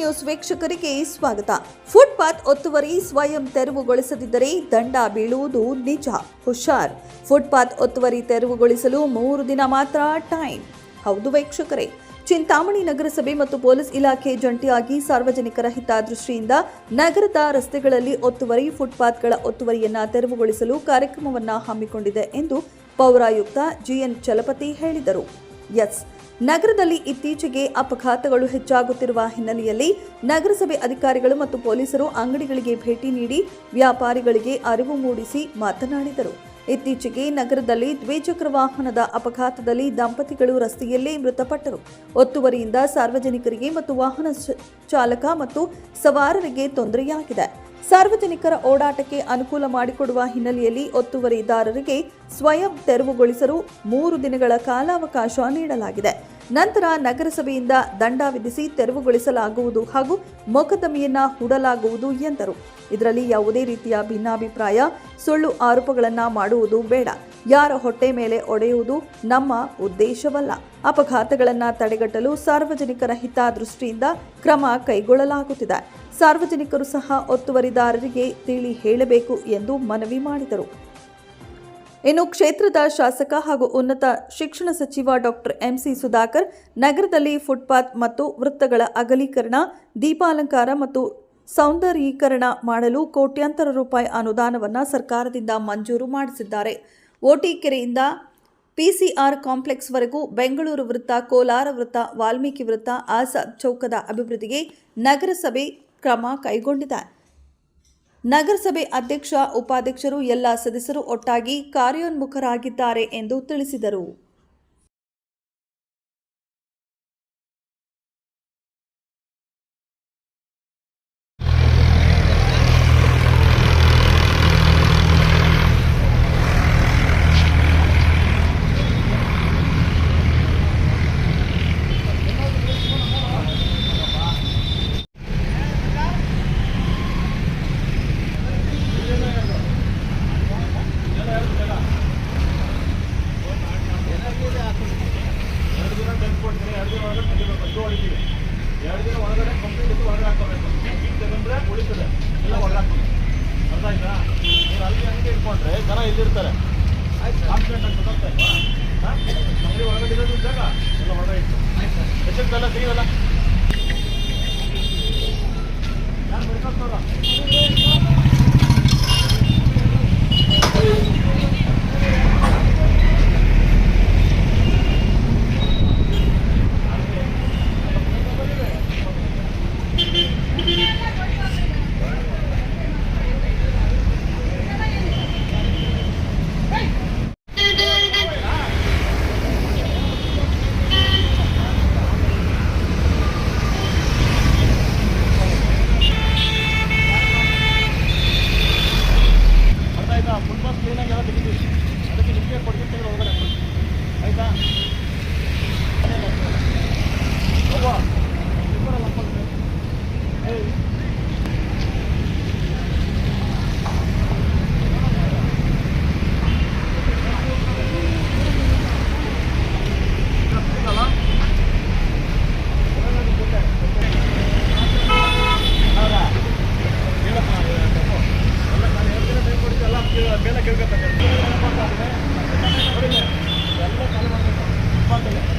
News ವೀಕ್ಷಕರಿಗೆ ಸ್ವಾಗತ. Footpath ಒತ್ತುವರಿ ಸ್ವಯಂ ತೆರವುಗೊಳಿಸದಿದ್ದರೆ ದಂಡ ಬೀಳುವುದು ನಿಜ, ಹುಷಾರ್. ಫುಟ್ಪಾತ್ ಒತ್ತುವರಿ ತೆರವುಗೊಳಿಸಲು ಮೂರು ದಿನ ಮಾತ್ರ ಟೈಮ್. ಹೌದು ವೀಕ್ಷಕರೇ, ಚಿಂತಾಮಣಿ ನಗರಸಭೆ ಮತ್ತು ಪೊಲೀಸ್ ಇಲಾಖೆ ಜಂಟಿಯಾಗಿ ಸಾರ್ವಜನಿಕರ ಹಿತದೃಷ್ಟಿಯಿಂದ ನಗರದ ರಸ್ತೆಗಳಲ್ಲಿ ಒತ್ತುವರಿ, ಫುಟ್ಪಾತ್ಗಳ ಒತ್ತುವರಿಯನ್ನ ತೆರವುಗೊಳಿಸಲು ಕಾರ್ಯಕ್ರಮವನ್ನು ಹಮ್ಮಿಕೊಂಡಿದೆ ಎಂದು ಪೌರಾಯುಕ್ತ ಜಿಎನ್ ಚಲಪತಿ ಹೇಳಿದರು. ಎಸ್. ನಗರದಲ್ಲಿ ಇತ್ತೀಚೆಗೆ ಅಪಘಾತಗಳು ಹೆಚ್ಚಾಗುತ್ತಿರುವ ಹಿನ್ನೆಲೆಯಲ್ಲಿ ನಗರಸಭೆ ಅಧಿಕಾರಿಗಳು ಮತ್ತು ಪೊಲೀಸರು ಅಂಗಡಿಗಳಿಗೆ ಭೇಟಿ ನೀಡಿ ವ್ಯಾಪಾರಿಗಳಿಗೆ ಅರಿವು ಮೂಡಿಸಿ ಮಾತನಾಡಿದರು. ಇತ್ತೀಚೆಗೆ ನಗರದಲ್ಲಿ ದ್ವಿಚಕ್ರ ವಾಹನದ ಅಪಘಾತದಲ್ಲಿ ದಂಪತಿಗಳು ರಸ್ತೆಯಲ್ಲೇ ಮೃತಪಟ್ಟರು. ಒತ್ತುವರಿಯಿಂದ ಸಾರ್ವಜನಿಕರಿಗೆ ಮತ್ತು ವಾಹನ ಚಾಲಕ ಮತ್ತು ಸವಾರರಿಗೆ ತೊಂದರೆಯಾಗಿದೆ. ಸಾರ್ವಜನಿಕರ ಓಡಾಟಕ್ಕೆ ಅನುಕೂಲ ಮಾಡಿಕೊಡುವ ಹಿನ್ನೆಲೆಯಲ್ಲಿ ಒತ್ತುವರಿದಾರರಿಗೆ ಸ್ವಯಂ ತೆರವುಗೊಳಿಸಲು ಮೂರು ದಿನಗಳ ಕಾಲಾವಕಾಶ ನೀಡಲಾಗಿದೆ. ನಂತರ ನಗರಸಭೆಯಿಂದ ದಂಡ ವಿಧಿಸಿ ತೆರವುಗೊಳಿಸಲಾಗುವುದು ಹಾಗೂ ಮೊಕದ್ದಮೆಯನ್ನ ಹೂಡಲಾಗುವುದು ಎಂದರು. ಇದರಲ್ಲಿ ಯಾವುದೇ ರೀತಿಯ ಭಿನ್ನಾಭಿಪ್ರಾಯ, ಸುಳ್ಳು ಆರೋಪಗಳನ್ನು ಮಾಡುವುದು ಬೇಡ. ಯಾರ ಹೊಟ್ಟೆ ಮೇಲೆ ಒಡೆಯುವುದು ನಮ್ಮ ಉದ್ದೇಶವಲ್ಲ. ಅಪಘಾತಗಳನ್ನು ತಡೆಗಟ್ಟಲು ಸಾರ್ವಜನಿಕರ ಹಿತದೃಷ್ಟಿಯಿಂದ ಕ್ರಮ ಕೈಗೊಳ್ಳಲಾಗುತ್ತಿದೆ. ಸಾರ್ವಜನಿಕರು ಸಹ ಒತ್ತುವರಿದಾರರಿಗೆ ತಿಳಿ ಹೇಳಬೇಕು ಎಂದು ಮನವಿ ಮಾಡಿದರು. ಇನ್ನು ಕ್ಷೇತ್ರದ ಶಾಸಕ ಹಾಗೂ ಉನ್ನತ ಶಿಕ್ಷಣ ಸಚಿವ ಡಾಕ್ಟರ್ ಎಂಸಿ ಸುಧಾಕರ್, ನಗರದಲ್ಲಿ ಫುಟ್ಪಾತ್ ಮತ್ತು ವೃತ್ತಗಳ ಅಗಲೀಕರಣ, ದೀಪಾಲಂಕಾರ ಮತ್ತು ಸೌಂದರ್ಯೀಕರಣ ಮಾಡಲು ಕೋಟ್ಯಾಂತರ ರೂಪಾಯಿ ಅನುದಾನವನ್ನು ಸರ್ಕಾರದಿಂದ ಮಂಜೂರು ಮಾಡಿಸಿದ್ದಾರೆ. ಓಟಿ ಕೆರೆಯಿಂದ ಪಿಸಿಆರ್ ಕಾಂಪ್ಲೆಕ್ಸ್ವರೆಗೂ ಬೆಂಗಳೂರು ವೃತ್ತ, ಕೋಲಾರ ವೃತ್ತ, ವಾಲ್ಮೀಕಿ ವೃತ್ತ ಆಜಾದ್ ಚೌಕದ ಅಭಿವೃದ್ಧಿಗೆ ನಗರಸಭೆ ಕ್ರಮ ಕೈಗೊಂಡಿದೆ. ನಗರಸಭೆ ಅಧ್ಯಕ್ಷ, ಉಪಾಧ್ಯಕ್ಷರು, ಎಲ್ಲ ಸದಸ್ಯರು ಒಟ್ಟಾಗಿ ಕಾರ್ಯೋನ್ಮುಖರಾಗಿದ್ದಾರೆ ಎಂದು ತಿಳಿಸಿದರು. ಎರಡು ದಿನ ಒಳಗಡೆ ಕಂಪ್ಲೀಟ್ ಇದ್ದು ಹೊರಗಡೆ ಹಾಕೋಬೇಕು ಉಳಿತದೆ. ಎಲ್ಲ ಹೊರಗೆ ಹಾಕ್ತೀವಿ ಅರ್ಥ ಆಯ್ತಾ? ನೀವು ಅಲ್ಲಿ ಅಂಗಡಿ ಇಟ್ಕೊಂಡ್ರೆ ಜನ ಇಲ್ಲಿರ್ತಾರೆ. ಕಾನ್ಫಿಡೆಂಟ್ ಅಂತ ಗೊತ್ತಾಗ್ತಾ ಇಲ್ವಾ ಹಾಂ? ಅಂಗಡಿ ಒಳಗಡೆ ಇರೋದು ಜಾಗ. ಎಲ್ಲ ಹೊರಗಡೆ ಇಟ್ಟು. ಎಷ್ಟೆಲ್ಲ ಮೇಲೆ ಕೇಳ್ಕೊತಾರೆ ಎಲ್ಲ ಕಾಲ ಇಪ್ಪತ್ತಲ್ಲ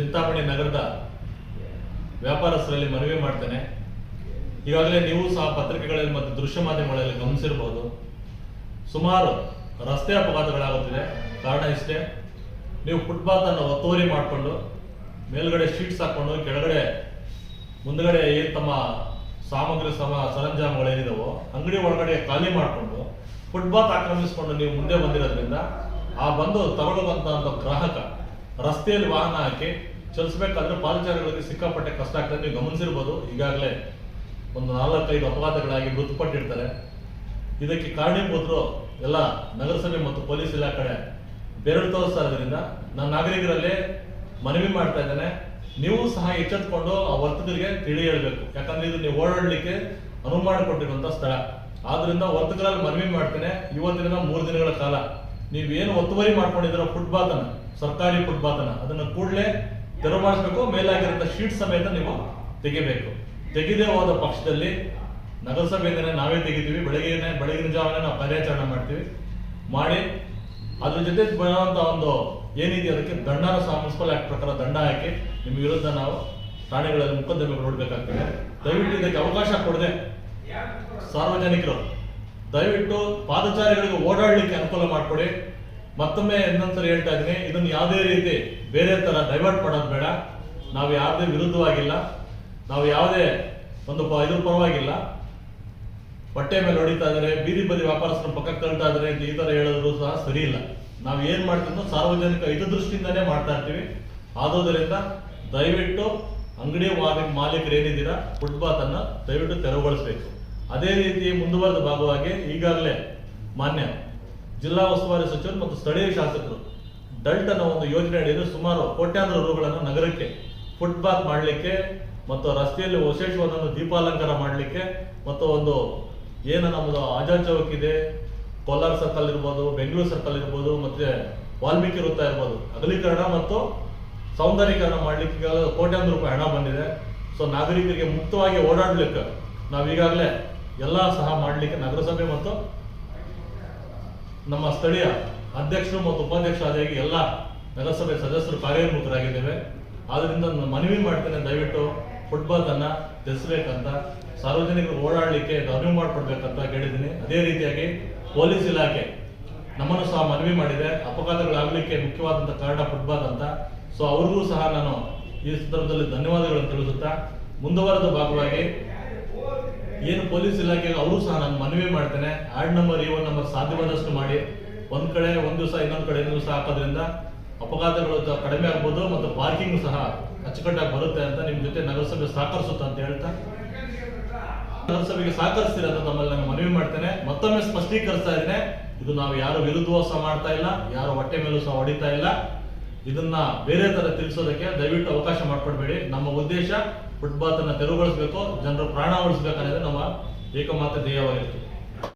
ಚಿಂತಾಮಣಿ ನಗರದ ವ್ಯಾಪಾರಸ್ಥರಲ್ಲಿ ಮನವಿ ಮಾಡ್ತೇನೆ. ಈಗಾಗಲೇ ನೀವು ಸಹ ಪತ್ರಿಕೆಗಳಲ್ಲಿ ಮತ್ತು ದೃಶ್ಯ ಮಾಧ್ಯಮಗಳಲ್ಲಿ ಗಮನಿಸಿರಬಹುದು ಸುಮಾರು ರಸ್ತೆ ಅಪಘಾತಗಳಾಗುತ್ತಿದೆ. ಕಾರಣ ಇಷ್ಟೇ, ನೀವು ಫುಟ್ಪಾತ್ ಅನ್ನು ಒತ್ತುವರಿ ಮಾಡಿಕೊಂಡು, ಮೇಲ್ಗಡೆ ಶೀಟ್ಸ್ ಹಾಕೊಂಡು, ಕೆಳಗಡೆ, ಮುಂದ್ಗಡೆ ಏನ್ ತಮ್ಮ ಸಾಮಗ್ರಿ ಸಮ ಸರಂಜಾಮುಗಳೇನಿದಾವೋ ಅಂಗಡಿ ಒಳಗಡೆ ಖಾಲಿ ಮಾಡಿಕೊಂಡು ಫುಟ್ಪಾತ್ ಆಕ್ರಮಿಸಿಕೊಂಡು ನೀವು ಮುಂದೆ ಬಂದಿರೋದ್ರಿಂದ, ಆ ಬಂದು ತಗೊಳ್ಳುವಂತ ಗ್ರಾಹಕ ರಸ್ತೆಯಲ್ಲಿ ವಾಹನ ಹಾಕಿ ಚಲಿಸಬೇಕಾದ್ರೆ ಪಾದಚಾರಿಗಳಿಗೆ ಸಿಕ್ಕಾಪಟ್ಟೆ ಕಷ್ಟ ಆಗ್ತದೆ. ನೀವು ಗಮನಿಸಿರ್ಬೋದು, ಈಗಾಗಲೇ ಒಂದು ನಾಲ್ಕೈದು ಅಪಘಾತಗಳಾಗಿ ಮೃತಪಟ್ಟಿರ್ತಾರೆ. ಇದಕ್ಕೆ ಕಾರಣೀಭೂತರು ಎಲ್ಲ ನಗರಸಭೆ ಮತ್ತು ಪೊಲೀಸ್ ಇಲಾಖೆ ಬೆರಳು ತೋರಿಸ್ತಾ ಇರೋದ್ರಿಂದ ನಾನು ನಾಗರಿಕರಲ್ಲಿ ಮನವಿ ಮಾಡ್ತಾ ಇದ್ದೇನೆ. ನೀವು ಸಹ ಎಚ್ಚೆತ್ಕೊಂಡು ಆ ವರ್ತಕರಿಗೆ ತಿಳಿ ಹೇಳಬೇಕು ಯಾಕಂದ್ರೆ ಇದು ನೀವು ಓಡಾಡಲಿಕ್ಕೆ ಅನುವು ಮಾಡಿಕೊಟ್ಟಿರುವಂತ ಸ್ಥಳ. ಆದ್ರಿಂದ ವರ್ತಕರಲ್ಲಿ ಮನವಿ ಮಾಡ್ತೇನೆ. ಇವತ್ತಿನ ಮೂರು ದಿನಗಳ ಕಾಲ. ನೀವೇನು ಒತ್ತುವರಿ ಮಾಡ್ಕೊಂಡಿದ್ದೀರೋ ಫುಟ್ಬಾತನ ಸರ್ಕಾರಿ ಫುಟ್ಬಾತನ ಅದನ್ನ ಕೂಡಲೇ ತೆರವು ಮಾಡಿಸ್ಬೇಕು ಮೇಲಾಗಿರೋ ಶೀಟ್ ಸಮೇತ ನೀವು ತೆಗಿಬೇಕು. ತೆಗೆದೇ ಹೋದ ಪಕ್ಷದಲ್ಲಿ ನಗರಸಭೆಯಿಂದನೇ ನಾವೇ ತೆಗಿತೀವಿ ಬೆಳಗ್ಗೆ ಬೆಳಗಿನ ಜಾವನೇ ನಾವು ಕಾರ್ಯಾಚರಣೆ ಮಾಡ್ತೀವಿ. ಮಾಡಿ, ಅದ್ರ ಜೊತೆ ಬರುವಂತ ಒಂದು ಏನಿದೆ ಅದಕ್ಕೆ ದಂಡನ ಸಹ ಮುನ್ಸಿಪಲ್ ಆಕ್ಟ್ ಪ್ರಕಾರ ದಂಡ ಹಾಕಿ ನಿಮ್ಮ ವಿರುದ್ಧ ನಾವು ಠಾಣೆಗಳಲ್ಲಿ ಮೊಕದ್ದಮೆ ನೋಡ್ಬೇಕಾಗ್ತದೆ ದಯವಿಟ್ಟು ಇದಕ್ಕೆ ಅವಕಾಶ ಕೊಡದೆ ಸಾರ್ವಜನಿಕರು, ದಯವಿಟ್ಟು ಪಾದಚಾರಿಗಳಿಗೆ ಓಡಾಡಲಿಕ್ಕೆ ಅನುಕೂಲ ಮಾಡಿಕೊಡಿ. ಮತ್ತೊಮ್ಮೆ ಇನ್ನೊಂದ್ಸರಿ ಹೇಳ್ತಾ ಇದ್ದೀನಿ, ಇದನ್ನು ಯಾವುದೇ ರೀತಿ ಬೇರೆ ತರ ಡೈವರ್ಟ್ ಮಾಡೋದು ಬೇಡ. ನಾವು ಯಾವುದೇ ವಿರುದ್ಧವಾಗಿಲ್ಲ. ನಾವು ಯಾವುದೇ ಒಂದು ಇದ್ರ ಪರವಾಗಿಲ್ಲ. ಹೊಟ್ಟೆ ಮೇಲೆ ಹೊಡಿತಾ ಇದ್ರೆ ಬೀದಿ ಬದಿ ವ್ಯಾಪಾರಸ್ಥರ ಪಕ್ಕಕ್ಕೆ ತಳ್ತಾ ಅಂತ ಈ ತರ ಹೇಳಿದ್ರು ಸಹ ಸರಿ ಇಲ್ಲ. ನಾವು ಏನ್ ಮಾಡ್ತೀವೋ ಸಾರ್ವಜನಿಕ ಹಿತದೃಷ್ಟಿಯಿಂದಾನೇ ಮಾಡ್ತಾ ಇರ್ತೀವಿ. ಆದುದರಿಂದ ದಯವಿಟ್ಟು ಅಂಗಡಿ ಮಾಲೀಕರು ಏನಿದ್ದೀರಾ ಫುಟ್ಪಾತ್ ಅನ್ನ ದಯವಿಟ್ಟು ತೆರವುಗೊಳಿಸಬೇಕು. ಅದೇ ರೀತಿ ಮುಂದುವರೆದ ಭಾಗವಾಗಿ ಈಗಾಗಲೇ ಮಾನ್ಯ ಜಿಲ್ಲಾ ಉಸ್ತುವಾರಿ ಸಚಿವರು ಮತ್ತು ಸ್ಥಳೀಯ ಶಾಸಕರು ಡಲ್ಟ್ ಅನ್ನೋ ಒಂದು ಯೋಜನೆ ಅಡಿಯಲ್ಲಿ ಸುಮಾರು ಕೋಟ್ಯಾಂತರ ರೂಗಳನ್ನು ನಗರಕ್ಕೆ ಫುಟ್ಪಾತ್ ಮಾಡಲಿಕ್ಕೆ ಮತ್ತು ರಸ್ತೆಯಲ್ಲಿ ವಿಶೇಷವಾದ ದೀಪಾಲಂಕಾರ ಮಾಡಲಿಕ್ಕೆ ಮತ್ತು ಒಂದು ಏನು ನಮ್ಮದು ಆಜಾದ್ ಚೌಕ್ ಇದೆ, ಕೋಲಾರ ಸರ್ಕಲ್ ಇರ್ಬೋದು, ಬೆಂಗಳೂರು ಸರ್ಕಲ್ ಇರ್ಬೋದು, ಮತ್ತೆ ವಾಲ್ಮೀಕಿ ವೃತ್ತ ಇರ್ಬೋದು, ಅಗಲೀಕರಣ ಮತ್ತು ಸೌಂದರ್ಯೀಕರಣ ಮಾಡ್ಲಿಕ್ಕೆ ಈಗಾಗಲೇ ಕೋಟ್ಯಾಂತರ ರೂಪಾಯಿ ಹಣ ಬಂದಿದೆ. ಸೊ ನಾಗರಿಕರಿಗೆ ಮುಕ್ತವಾಗಿ ಓಡಾಡಲಿಕ್ಕೆ ನಾವು ಈಗಾಗಲೇ ಎಲ್ಲ ಸಹ ಮಾಡಲಿಕ್ಕೆ ನಗರಸಭೆ ಮತ್ತು ನಮ್ಮ ಸ್ಥಳೀಯ ಅಧ್ಯಕ್ಷರು ಮತ್ತು ಉಪಾಧ್ಯಕ್ಷರಾದಾಗಿ ಎಲ್ಲ ನಗರಸಭೆ ಸದಸ್ಯರು ಕಾರ್ಯೋನ್ಮುಖರಾಗಿದ್ದೇವೆ. ಆದ್ದರಿಂದ ನಾನು ಮನವಿ ಮಾಡ್ತೇನೆ. ದಯವಿಟ್ಟು ಫುಟ್ಬಾಲನ್ನು ಅನ್ನ ತೆಗೆಸ್ಬೇಕಂತ ಸಾರ್ವಜನಿಕರು ಓಡಾಡಲಿಕ್ಕೆ ಅನುವು ಮಾಡಿಕೊಡ್ಬೇಕಂತ ಕೇಳಿದ್ದೀನಿ. ಅದೇ ರೀತಿಯಾಗಿ ಪೊಲೀಸ್ ಇಲಾಖೆ ನಮ್ಮನ್ನು ಸಹ ಮನವಿ ಮಾಡಿದೆ. ಅಪಘಾತಗಳಾಗಲಿಕ್ಕೆ ಮುಖ್ಯವಾದಂಥ ಕಾರಣ ಫುಟ್ಬಾಲ್ ಅಂತ. ಸೊ ಅವ್ರಿಗೂ ಸಹ ನಾನು ಈ ಸಂದರ್ಭದಲ್ಲಿ ಧನ್ಯವಾದಗಳನ್ನು ತಿಳಿಸುತ್ತಾ, ಮುಂದುವರೆದ ಭಾಗವಾಗಿ ಏನು ಪೊಲೀಸ್ ಇಲಾಖೆಗೆ ಅವರು ಸಹ ನಾನು ಮನವಿ ಮಾಡ್ತೇನೆ. ಆರ್ಡ್ ನಂಬರ್ ಒನ್ ನಂಬರ್ ಸಾಧ್ಯವಾದಷ್ಟು ಮಾಡಿ. ಒಂದು ಕಡೆ, ಒಂದು ದಿವಸ ಇನ್ನೊಂದು ಕಡೆ ಇನ್ನೊಂದು ದಿವಸ ಹಾಕೋದ್ರಿಂದ ಅಪಘಾತಗಳು ಕಡಿಮೆ ಆಗ್ಬೋದು ಮತ್ತು ಪಾರ್ಕಿಂಗ್ ಸಹ ಅಚ್ಚುಕಟ್ಟಾಗಿ ಬರುತ್ತೆ ಅಂತ ನಿಮ್ಮ ಜೊತೆ ನಗರಸಭೆ ಸಹಕರಿಸುತ್ತೆ ಅಂತ ಹೇಳ್ತಾ. ನಗರಸಭೆಗೆ ಸಹಕರಿಸ್ತೀರ ಅಂತ ತಮ್ಮಲ್ಲಿ ನಾನು ಮನವಿ ಮಾಡ್ತೇನೆ. ಮತ್ತೊಮ್ಮೆ ಸ್ಪಷ್ಟೀಕರಿಸ್ತಾ ಇದ್ದೇನೆ. ಇದು ನಾವು ಯಾರು ವಿರುದ್ಧವೂ ಸಹ ಮಾಡ್ತಾ ಇಲ್ಲ, ಯಾರು ಹೊಟ್ಟೆ ಮೇಲೂ ಸಹ ಹೊಡಿತಾ ಇಲ್ಲ. ಇದನ್ನ ಬೇರೆ ತರ ತಿಳಿಸೋದಕ್ಕೆ ದಯವಿಟ್ಟು ಅವಕಾಶ ಮಾಡ್ಕೊಡ್ಬೇಡಿ. ನಮ್ಮ ಉದ್ದೇಶ ಫುಟ್ಪಾತ್ ಅನ್ನ ತೆರವುಗೊಳಿಸಬೇಕು ಜನರ ಪ್ರಾಣ ಉಳಿಸ್ಬೇಕನ್ನೋದೇ ನಮ್ಮ ಏಕಮಾತ್ರ ಧ್ಯೇಯವಾಗಿರ್ತದೆ